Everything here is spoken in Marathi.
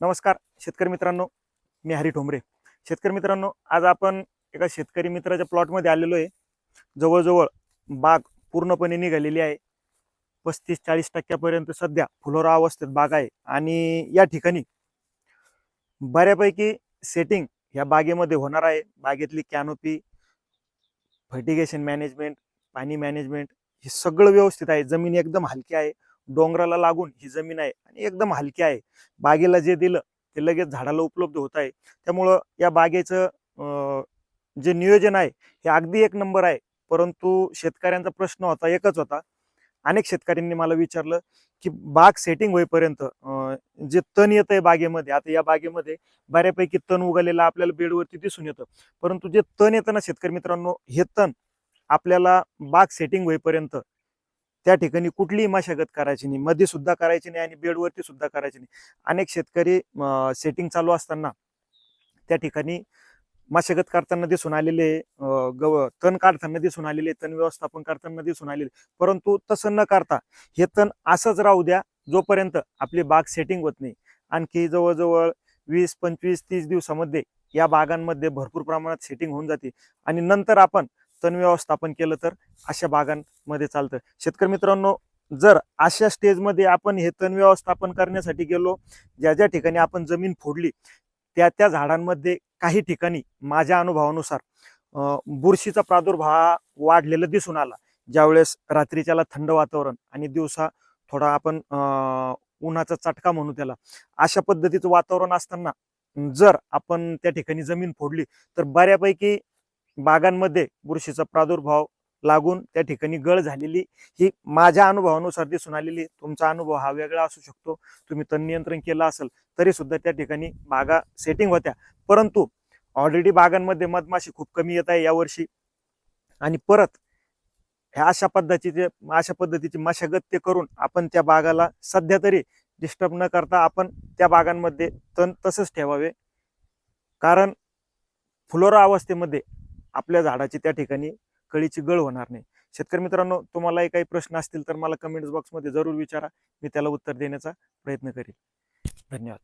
नमस्कार शेतकरी मित्रांनो मी हरी ठोंबरे. शेतकरी मित्रांनो आज आपण एका शेतकरी मित्राच्या प्लॉटमध्ये आलेलो आहे. जवळजवळ बाग पूर्णपणे निघालेली आहे. पस्तीस चाळीस टक्क्यापर्यंत सध्या फुलोरा अवस्थेत बाग आहे आणि या ठिकाणी बऱ्यापैकी सेटिंग ह्या बागेमध्ये होणार आहे. बागेतली कॅनोपी फर्टिगेशन मॅनेजमेंट पाणी मॅनेजमेंट हे सगळं व्यवस्थित आहे. जमीन एकदम हलकी आहे. डोंगराला लागून ही जमीन आहे आणि एकदम हलकी आहे. बागेला जे दिलं ते लगेच झाडाला उपलब्ध होत आहे. त्यामुळं या बागेचं जे नियोजन आहे हे अगदी एक नंबर आहे. परंतु शेतकऱ्यांचा प्रश्न होता एकच होता. अनेक शेतकऱ्यांनी मला विचारलं की बाग सेटिंग होईपर्यंत जे तण येत आहे बागेमध्ये आता या बागेमध्ये बऱ्यापैकी तण उगवलेलं आपल्याला बेडवरती दिसून येतं. परंतु जे तण येतं ना शेतकरी मित्रांनो हे तण आपल्याला बाग सेटिंग होईपर्यंत त्या ठिकाणी कुठलीही मशागत करायची नाही. मध्ये सुद्धा करायची नाही आणि बेडवरती सुद्धा करायची नाही. अनेक शेतकरी सेटिंग चालू असताना त्या ठिकाणी मशागत करताना दिसून आलेले गव तण काढताना दिसून आलेले तण व्यवस्थापन करताना दिसून आलेले. परंतु तसं न करता हे तण असंच राहू द्या जोपर्यंत आपली बाग सेटिंग होत नाही. आणखी जवळजवळ वीस पंचवीस तीस दिवसामध्ये या बागांमध्ये भरपूर प्रमाणात सेटिंग होऊन जाते. आणि नंतर आपण तण व्यवस्थापन केलं तर अशा बागांमध्ये चालतं. शेतकरी मित्रांनो जर अशा स्टेजमध्ये आपण हे तण व्यवस्थापन करण्यासाठी गेलो ज्या ज्या ठिकाणी आपण जमीन फोडली त्या त्या झाडांमध्ये काही ठिकाणी माझ्या अनुभवानुसार बुरशीचा प्रादुर्भाव वाढलेला दिसून आला. ज्यावेळेस रात्रीच्याला थंड वातावरण आणि दिवसा थोडा आपण उन्हाचा चटका म्हणू त्याला अशा पद्धतीचं वातावरण असताना जर आपण त्या ठिकाणी जमीन फोडली तर बऱ्यापैकी बागांमध्ये बुरशीचा प्रादुर्भाव लागून त्या ठिकाणी गळ झालेली ही माझ्या अनुभवानुसार दिसून आलेली तुमचा अनुभव हा वेगळा असू शकतो. तुम्ही तण नियंत्रण केलं असेल तरी सुद्धा त्या ठिकाणी बागा सेटिंग होत्या. परंतु ऑलरेडी बागांमध्ये मधमाशी खूप कमी येत आहे यावर्षी आणि परत ह्या अशा पद्धतीचे अशा पद्धतीची मशागत ते करून आपण त्या बागाला सध्या तरी डिस्टर्ब न करता आपण त्या बागांमध्ये तण तसंच ठेवावे. कारण फुलोरा अवस्थेमध्ये आपल्या झाडाची त्या ठिकाणी कळीची गळ होणार नाही. शेतकरी मित्रांनो तुम्हालाही काही प्रश्न असतील तर मला कमेंट्स बॉक्समध्ये जरूर विचारा. मी त्याला उत्तर देण्याचा प्रयत्न करेल धन्यवाद.